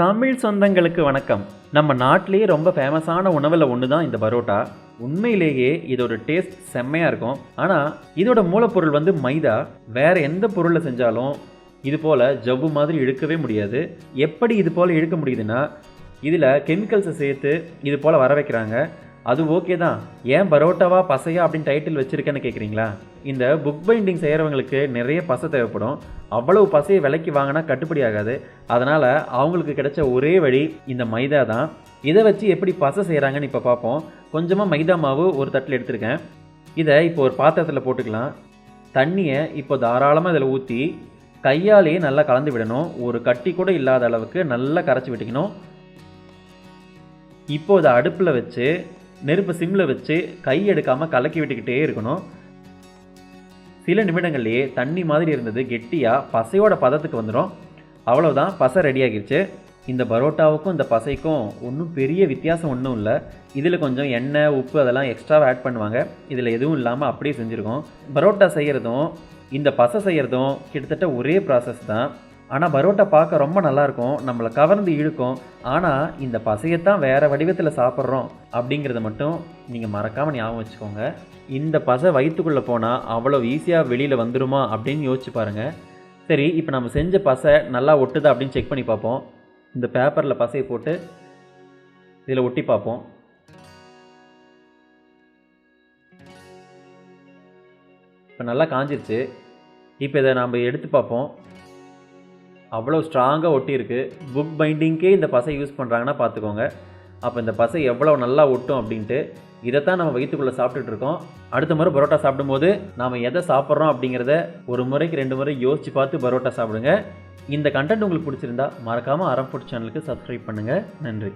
தமிழ் சொந்தங்களுக்கு வணக்கம். நம்ம நாட்டிலேயே ரொம்ப ஃபேமஸான உணவில் ஒன்று தான் இந்த பரோட்டா. உண்மையிலேயே இதோட டேஸ்ட் செம்மையாக இருக்கும். ஆனால் இதோட மூலப்பொருள் வந்து மைதா. வேறு எந்த பொருளில் செஞ்சாலும் இது போல் ஜவ்வு மாதிரி இழுக்கவே முடியாது. எப்படி இது போல் இழுக்க முடியுதுன்னா இதில் கெமிக்கல்ஸை சேர்த்து இது போல் வர வைக்கிறாங்க. அது ஓகே தான். ஏன் பரோட்டாவா பசையா அப்படின்னு டைட்டில் வச்சுருக்கேன்னு கேட்குறீங்களா இந்த புக் பைண்டிங் செய்கிறவங்களுக்கு நிறைய பசை தேவைப்படும். அவ்வளவு பசையை விலைக்கு வாங்கினா கட்டுப்படி ஆகாது. அதனால் அவங்களுக்கு கிடைச்ச ஒரே வழி இந்த மைதா தான். இதை வச்சு எப்படி பசை செய்கிறாங்கன்னு இப்போ பார்ப்போம். கொஞ்சமாக மைதா மாவு ஒரு தட்டில் எடுத்திருக்கேன். இதை இப்போ ஒரு பாத்திரத்தில் போட்டுக்கலாம். தண்ணியை இப்போ தாராளமாக இதில் ஊற்றி கையாலேயே நல்லா கலந்து விடணும். ஒரு கட்டி கூட இல்லாத அளவுக்கு நல்லா கரைச்சி விட்டுக்கணும். இப்போ இதை அடுப்பில் வச்சு நெருப்பு சிம்மில் வச்சு கை எடுக்காமல் கலக்கி விட்டுக்கிட்டே இருக்கணும். சில நிமிடங்கள்லேயே தண்ணி மாதிரி இருந்தது கெட்டியாக பசையோட பதத்துக்கு வந்துடும். அவ்வளோதான் பசை ரெடி ஆகிடுச்சு இந்த பரோட்டாவுக்கும் இந்த பசைக்கும் ஒன்றும் பெரிய வித்தியாசம் ஒன்றும் இல்லை. இதில் கொஞ்சம் எண்ணெய் உப்பு அதெல்லாம் எக்ஸ்ட்ராவாக ஆட் பண்ணுவாங்க. இதில் எதுவும் இல்லாமல் அப்படியே செஞ்சுருக்கோம். பரோட்டா செய்கிறதும் இந்த பசை செய்கிறதும் கிட்டத்தட்ட ஒரே ப்ராசஸ் தான். ஆனால் பரோட்டா பார்க்க ரொம்ப நல்லாயிருக்கும் நம்மளை கவர்ந்து இழுக்கும். ஆனால் இந்த பசையத்தான் வேறு வடிவத்தில் சாப்பிட்றோம் அப்படிங்கிறத மட்டும் நீங்கள் மறக்காமல் ஞாபகம் வச்சுக்கோங்க. இந்த பசை வயிற்றுக்குள்ளே போனால் அவ்வளோ ஈஸியாக வெளியில் வந்துடுமா அப்படின்னு யோசிச்சு பாருங்கள் சரி இப்போ நம்ம செஞ்ச பசை நல்லா ஒட்டுதா அப்படின்னு செக் பண்ணி பார்ப்போம். இந்த பேப்பரில் பசையை போட்டு இதில் ஒட்டி பார்ப்போம். இப்போ நல்லா காஞ்சிருச்சு. இப்போ இதை நாம் எடுத்து பார்ப்போம். அவ்வளோ ஸ்ட்ராங்காக ஒட்டியிருக்கு. புக் பைண்டிங்க்கே இந்த பசை யூஸ் பண்ணுறாங்கன்னா பார்த்துக்கோங்க. அப்போ இந்த பசை எவ்வளோ நல்லா ஒட்டும் அப்படின்ட்டு இதைத்தான் நம்ம வயிற்றுக்குள்ளே சாப்பிட்டுட்டு இருக்கோம். அடுத்த முறை பரோட்டா சாப்பிடும்போது நாம் எதை சாப்பிட்றோம் அப்படிங்கிறத ஒரு முறைக்கு ரெண்டு முறை யோசித்து பார்த்து பரோட்டா சாப்பிடுங்க. இந்த கண்டென்ட் உங்களுக்கு பிடிச்சிருந்தா மறக்காமல் அறம் ஃபுட் சேனலுக்கு சப்ஸ்கிரைப் பண்ணுங்கள் நன்றி.